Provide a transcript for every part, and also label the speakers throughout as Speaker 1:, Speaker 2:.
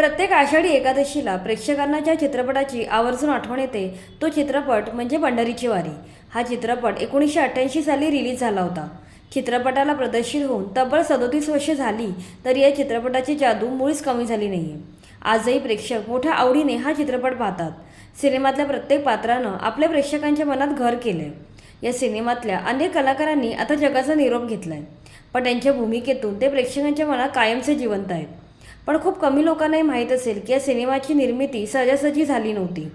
Speaker 1: प्रत्येक आषाढी एकादशीला प्रेक्षकांना ज्या चित्रपटाची आवर्जून आठवण येते तो चित्रपट म्हणजे पंढरीची वारी. हा चित्रपट एकोणीसशे अठ्ठ्याऐंशी साली रिलीज झाला होता. चित्रपटाला प्रदर्शित होऊन तब्बल सदोतीस वर्षे झाली तरी या चित्रपटाची जादू मुळीच कमी झाली नाही आहे आजही प्रेक्षक मोठ्या आवडीने हा चित्रपट पाहतात. सिनेमातल्या प्रत्येक पात्रानं आपल्या प्रेक्षकांच्या मनात घर केलंय. या सिनेमातल्या अनेक कलाकारांनी आता जगाचा निरोप घेतला आहे पण त्यांच्या भूमिकेतून ते प्रेक्षकांच्या मनात कायमचे जिवंत आहेत. पण खूप कमी लोकांनाही माहीत असेल की या सिनेमाची निर्मिती सहजासहजी झाली नव्हती.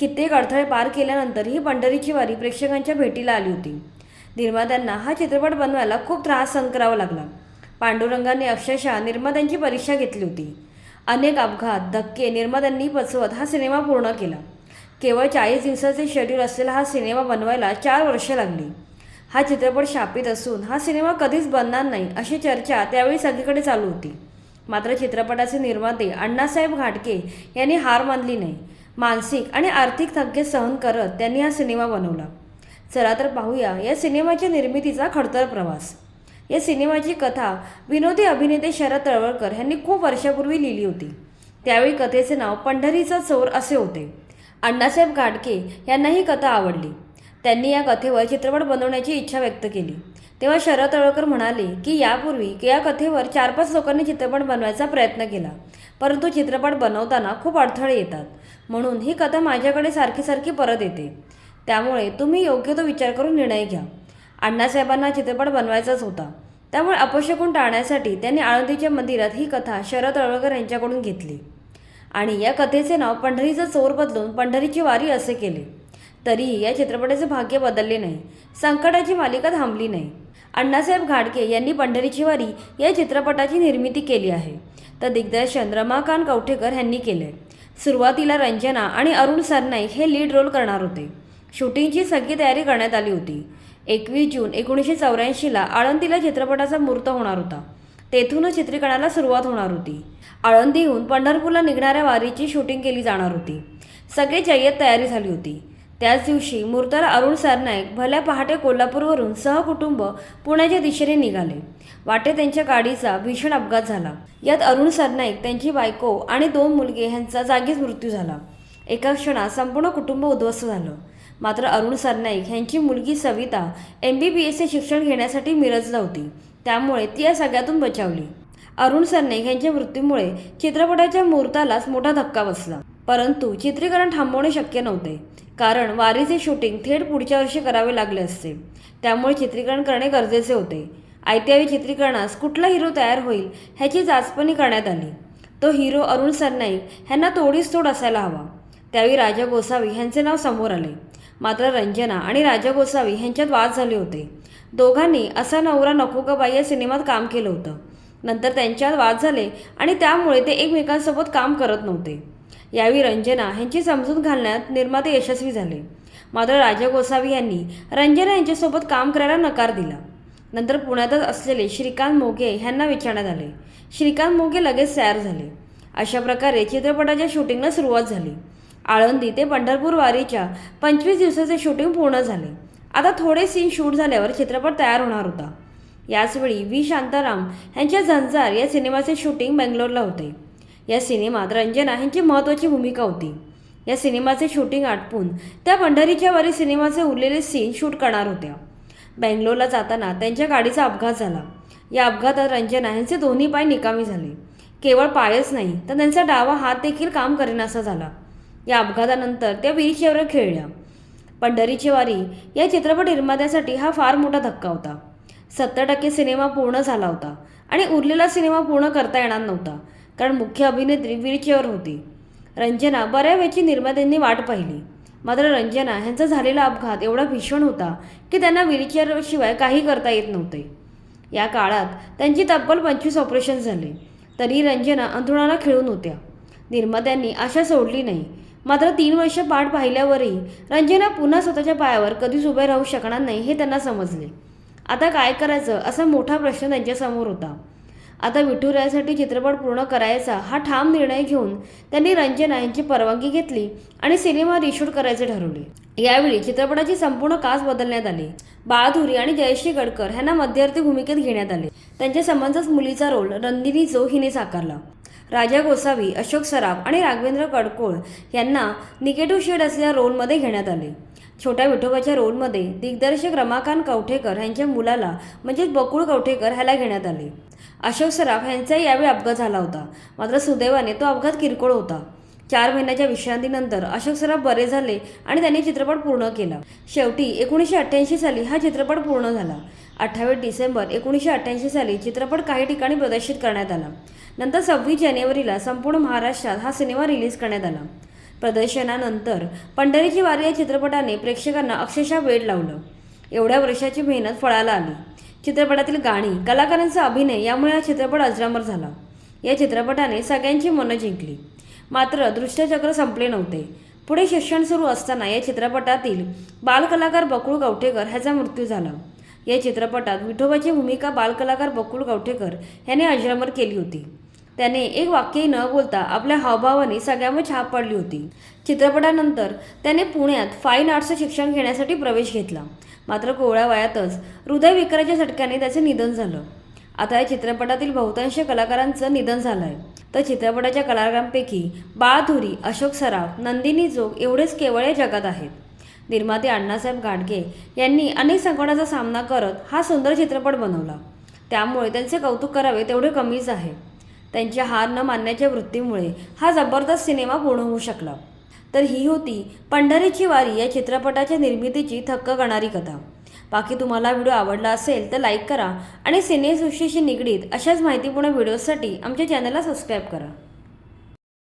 Speaker 1: कित्येक अडथळे पार केल्यानंतर ही पंढरीची वारी प्रेक्षकांच्या भेटीला आली होती. निर्मात्यांना हा चित्रपट बनवायला खूप त्रास सहन करावा लागला. पांडुरंगाने अक्षरशः निर्मात्यांची परीक्षा घेतली होती. अनेक अपघात धक्के निर्मात्यांनी पचवत हा सिनेमा पूर्ण केला. केवळ चाळीस दिवसाचे शेड्यूल असलेला हा सिनेमा बनवायला चार वर्षे लागली. हा चित्रपट शापित असून हा सिनेमा कधीच बनणार नाही अशी चर्चा त्यावेळी सगळीकडे चालू होती. मात्र चित्रपटाचे निर्माते अण्णासाहेब घाटके यांनी हार मानली नाही. मानसिक आणि आर्थिक थक्के सहन करत त्यांनी हा सिनेमा बनवला. चला तर पाहूया या सिनेमाच्या निर्मितीचा खडतर प्रवास. या सिनेमाची कथा विनोदी अभिनेते शरद तळवळकर यांनी खूप वर्षापूर्वी लिहिली होती. त्यावेळी कथेचे नाव पंढरीचा चोर असे होते. अण्णासाहेब घाटके यांना ही कथा आवडली. त्यांनी या कथेवर चित्रपट बनवण्याची इच्छा व्यक्त केली. तेव्हा शरद तळकर म्हणाले की यापूर्वी या कथेवर चार पाच लोकांनी चित्रपट बनवायचा प्रयत्न केला परंतु चित्रपट बनवताना खूप अडथळे येतात. म्हणून ही कथा माझ्याकडे सारखी सारखी परत येते. त्यामुळे तुम्ही योग्य तो विचार करून निर्णय घ्या. अण्णासाहेबांना चित्रपट बनवायचाच होता. त्यामुळे अपशकून टाळण्यासाठी त्यांनी आळंदीच्या मंदिरात ही कथा शरद तळवळकर यांच्याकडून घेतली. आणि या कथेचे नाव पंढरीचं चोर बदलून पंढरीची वारी असे केले. तरीही या चित्रपटाचे भाग्य बदलले नाही. संकटाची मालिका थांबली नाही. अण्णासाहेब घाडके यांनी पंढरीची वारी या चित्रपटाची निर्मिती केली आहे. तर दिग्दर्शन रमाकांत कवठेकर यांनी केले. सुरुवातीला रंजना आणि अरुण सरनाईक हे लीड रोल करणार होते. शूटिंगची सगळी तयारी करण्यात आली होती. एकवीस जून एकोणीसशे चौऱ्याऐंशीला आळंदीला चित्रपटाचा मुहूर्त होणार होता. तेथूनच चित्रीकरणाला सुरुवात होणार होती. आळंदीहून पंढरपूरला निघणाऱ्या वारीची शूटिंग केली जाणार होती. सगळी जय्यत तयारी झाली होती. त्याच दिवशी मुर्तार अरुण सरनाईक भल्या पहाटे कोल्हापूरवरून सहकुटुंब पुण्याच्या दिशेने निघाले. वाटे त्यांच्या गाडीचा भीषण अपघात झाला. यात अरुण सरनाईक त्यांची बायको आणि दोन मुलगे ह्यांचा जागीच मृत्यू झाला. एका क्षणात संपूर्ण कुटुंब उद्ध्वस्त झालं. मात्र अरुण सरनाईक ह्यांची मुलगी सविता एम बी बी एसचे शिक्षण घेण्यासाठी मिरजला होती. त्यामुळे ती या सगळ्यातून बचावली. अरुण सरनाईक यांच्या मृत्यूमुळे चित्रपटाच्या मुहूर्तालाच मोठा धक्का बसला. परंतु चित्रीकरण थांबवणे शक्य नव्हते. कारण वारीचे शूटिंग थेट पुढच्या वर्षी करावे लागले असते. त्यामुळे चित्रीकरण करणे गरजेचे होते. आयत्यावेळी चित्रीकरणास कुठला हिरो तयार होईल ह्याची चाचपणी करण्यात आली. तो हिरो अरुण सरनाईक ह्यांना तोडीस तोड असायला हवा. त्यावेळी राजा गोसावी ह्यांचे नाव समोर आले. मात्र रंजना आणि राजा गोसावी ह्यांच्यात वाद झाले होते. दोघांनी असा नवरा नको का बाई या सिनेमात काम केलं होतं. नंतर त्यांच्यात वाद झाले आणि त्यामुळे ते एकमेकांसोबत काम करत नव्हते. यावेळी रंजना ह्यांची समजून घालण्यात निर्माते यशस्वी झाले. मात्र राजा गोसावी यांनी रंजना यांच्यासोबत काम करायला नकार दिला. नंतर पुण्यातच असलेले श्रीकांत मोघे ह्यांना विचारण्यात आले. श्रीकांत मोघे लगेच तयार झाले. अशा प्रकारे चित्रपटाच्या शूटिंगला सुरुवात झाली. आळंदी ते पंढरपूर वारीच्या पंचवीस दिवसाचे शूटिंग पूर्ण झाले. आता थोडे सीन शूट झाल्यावर चित्रपट तयार होणार होता. याचवेळी व्ही शांताराम यांच्या झंजार या सिनेमाचे शूटिंग बेंगलोरला होते. या सिनेमात रंजना यांची महत्त्वाची भूमिका होती. या सिनेमाचे शूटिंग आटपून त्या पंढरीच्या वारी सिनेमाचे उरलेले सीन शूट करणार होत्या. बेंगलोरला जाताना त्यांच्या गाडीचा अपघात झाला. या अपघातात रंजना यांचे दोन्ही पाय निकामी झाले. केवळ पायच नाही तर त्यांचा डावा हात देखील काम करेनासा झाला. या अपघातानंतर त्या व्हीलचेअरवर खेळल्या. पंढरीची वारी या चित्रपट निर्मात्यासाठी हा फार मोठा धक्का होता. सत्तर टक्के सिनेमा पूर्ण झाला होता आणि उरलेला सिनेमा पूर्ण करता येणार नव्हता. कारण मुख्य अभिनेत्री व्हीलचेअर होती. रंजना बऱ्यावेळची निर्मात्यांनी वाट पाहिली. मात्र रंजना ह्यांचा झालेला अपघात एवढा भीषण होता की त्यांना व्हीलचेअरशिवाय काही करता येत नव्हते. या काळात त्यांची तब्बल पंचवीस ऑपरेशन झाले. तरी रंजना अंथरुणाला खेळून होत्या. निर्मात्यांनी आशा सोडली नाही. मात्र तीन वर्ष पाठ पाहिल्यावरही रंजना पुन्हा स्वतःच्या पायावर कधीच उभे राहू शकणार नाही हे त्यांना समजले. आता काय करायचं असा मोठा प्रश्न त्यांच्यासमोर होता. आता विठुरायासाठी चित्रपट पूर्ण करायचा हा ठाम निर्णय घेऊन त्यांनी रंजना यांची परवानगी घेतली आणि सिनेमा रिशूट करायचे ठरवले. यावेळी चित्रपटाची संपूर्ण कास बदलण्यात आली. बाळधुरी आणि जयश्री गडकर ह्यांना मध्यवर्ती भूमिकेत घेण्यात आले. त्यांच्या संबंधच मुलीचा रोल रंदिनी जो हिने साकारला. राजा गोसावी अशोक सराफ आणि राघवेंद्र कडकोळ यांना निगेटिव्ह शेड असलेल्या रोलमध्ये घेण्यात आले. छोट्या विठोबाच्या रोलमध्ये दिग्दर्शक रमाकांत कवठेकर यांच्या मुलाला म्हणजेच बकुळ कवठेकर ह्याला घेण्यात आले. अशोक सराफ यांचाही यावेळी अपघात झाला होता. मात्र सुदैवाने तो अपघात किरकोळ होता. चार महिन्याच्या विश्रांतीनंतर अशोक सराफ बरे झाले आणि त्यांनी चित्रपट पूर्ण केला. शेवटी एकोणीसशे अठ्ठ्याऐंशी साली हा चित्रपट पूर्ण झाला. अठ्ठावीस डिसेंबर एकोणीसशे अठ्ठ्याऐंशी साली चित्रपट काही ठिकाणी प्रदर्शित करण्यात आला. नंतर सव्वीस जानेवारीला संपूर्ण महाराष्ट्रात हा सिनेमा रिलीज करण्यात आला. प्रदर्शनानंतर पंढरीची वारी या चित्रपटाने प्रेक्षकांना अक्षरशः वेळ लावलं. एवढ्या वर्षाची मेहनत फळाला आली. चित्रपटातील गाणी कलाकारांचा अभिनय यामुळे हा चित्रपट अजरामर झाला. या चित्रपटाने सगळ्यांची मनं जिंकली. मात्र दृष्टचक्र संपले नव्हते. पुढे शिक्षण सुरू असताना या चित्रपटातील बालकलाकार बकुळ गावठेकर ह्याचा मृत्यू झाला. या चित्रपटात विठोबाची भूमिका बालकलाकार बकुळ गावठेकर याने अजरामर केली होती. त्याने एक वाक्यही न बोलता आपल्या हावभावाने सगळ्यांवर छाप पडली होती. चित्रपटानंतर त्याने पुण्यात फाईन आर्ट्सचं शिक्षण घेण्यासाठी प्रवेश घेतला. मात्र कोवळ्या वयातच हृदयविकाराच्या झटक्याने त्याचे निधन झालं. आता या चित्रपटातील बहुतांश कलाकारांचं निधन झालं आहे तर चित्रपटाच्या कलाकारांपैकी बाळधुरी अशोक सराफ नंदिनी जोग एवढेच केवळ या जगात आहेत. निर्माते अण्णासाहेब गाडगे यांनी अनेक संकटाचा सामना करत हा सुंदर चित्रपट बनवला. त्यामुळे त्यांचे कौतुक करावे तेवढे कमीच आहे. त्यांच्या हार न मानण्याच्या वृत्तीमुळे हा जबरदस्त सिनेमा पूर्ण होऊ शकला. तर ही होती पंढरीची वारी या चित्रपटाच्या निर्मितीची थक्क करणारी कथा. बाकी तुम्हाला व्हिडिओ आवडला असेल तर लाईक करा आणि सिनेसृष्टीशी निगडीत अशाच माहितीपूर्ण व्हिडिओसाठी आमच्या चॅनलला सबस्क्राईब करा.